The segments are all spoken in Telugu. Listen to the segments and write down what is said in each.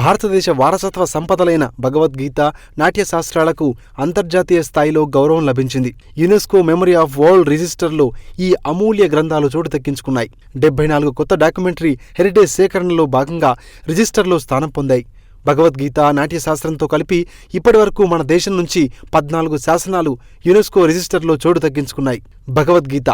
భారతదేశ వారసత్వ సంపదలైన భగవద్గీత నాట్యశాస్త్రాలకు అంతర్జాతీయ స్థాయిలో గౌరవం లభించింది. యునెస్కో మెమరీ ఆఫ్ వరల్డ్ రిజిస్టర్లో ఈ అమూల్య గ్రంథాలు చోటు దక్కించుకున్నాయి. డెబ్బై నాలుగు కొత్త డాక్యుమెంటరీ హెరిటేజ్ సేకరణలో భాగంగా రిజిస్టర్లో స్థానం పొందాయి. భగవద్గీత నాట్యశాస్త్రంతో కలిపి ఇప్పటివరకు మన దేశం నుంచి పద్నాలుగు శాసనాలు యునెస్కో రిజిస్టర్లో చోటు దక్కించుకున్నాయి. భగవద్గీత.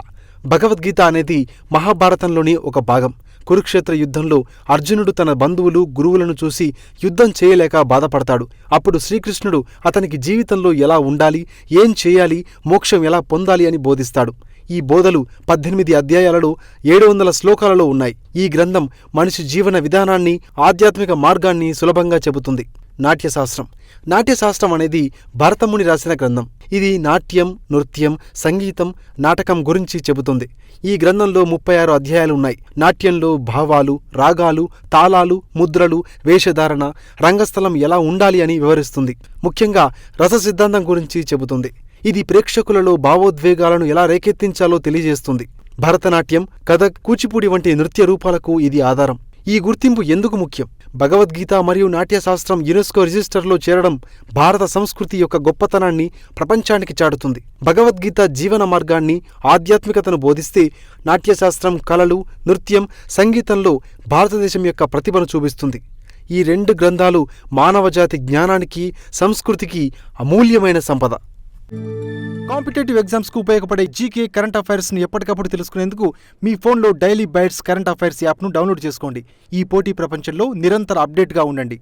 భగవద్గీత అనేది మహాభారతంలోని ఒక భాగం. కురుక్షేత్ర యుద్ధంలో అర్జునుడు తన బంధువులు గురువులను చూసి యుద్ధం చేయలేక బాధపడతాడు. అప్పుడు శ్రీకృష్ణుడు అతనికి జీవితంలో ఎలా ఉండాలి ఏం చేయాలి మోక్షం ఎలా పొందాలి అని బోధిస్తాడు. ఈ బోధలు పద్దెనిమిది అధ్యాయాలలో ఏడు వందల శ్లోకాలలో ఉన్నాయి. ఈ గ్రంథం మనిషి జీవన విధానాన్ని ఆధ్యాత్మిక మార్గాన్ని సులభంగా చెబుతుంది. నాట్యశాస్త్రం. నాట్యశాస్త్రం అనేది భరతముని రాసిన గ్రంథం. ఇది నాట్యం నృత్యం సంగీతం నాటకం గురించి చెబుతుంది. ఈ గ్రంథంలో ముప్పై ఆరు అధ్యాయాలు ఉన్నాయి. నాట్యంలో భావాలు రాగాలు తాళాలు ముద్రలు వేషధారణ రంగస్థలం ఎలా ఉండాలి అని వివరిస్తుంది. ముఖ్యంగా రస సిద్ధాంతం గురించి చెబుతుంది. ఇది ప్రేక్షకులలో భావోద్వేగాలను ఎలా రేకెత్తించాలో తెలియజేస్తుంది. భరతనాట్యం కథక్ కూచిపూడి వంటి నృత్య రూపాలకు ఇది ఆధారం. ఈ గుర్తింపు ఎందుకు ముఖ్యం? భగవద్గీత మరియు నాట్యశాస్త్రం యునెస్కో రిజిస్టర్లో చేరడం భారత సంస్కృతి యొక్క గొప్పతనాన్ని ప్రపంచానికి చాటుతుంది. భగవద్గీత జీవన మార్గాన్ని ఆధ్యాత్మికతను బోధిస్తే నాట్యశాస్త్రం కళలు నృత్యం సంగీతంలో భారతదేశం యొక్క ప్రతిభను చూపిస్తుంది. ఈ రెండు గ్రంథాలు మానవజాతి జ్ఞానానికి సంస్కృతికి అమూల్యమైన సంపద. కాంపిటేటివ్ ఎగ్జామ్స్కు ఉపయోగపడే జీకే కరెంట్ అఫైర్స్ని ఎప్పటికప్పుడు తెలుసుకునేందుకు మీ ఫోన్లో డైలీ బైట్స్ కరెంట్ అఫైర్స్ యాప్ను డౌన్లోడ్ చేసుకోండి. ఈ పోటీ ప్రపంచంలో నిరంతర అప్డేట్గా ఉండండి.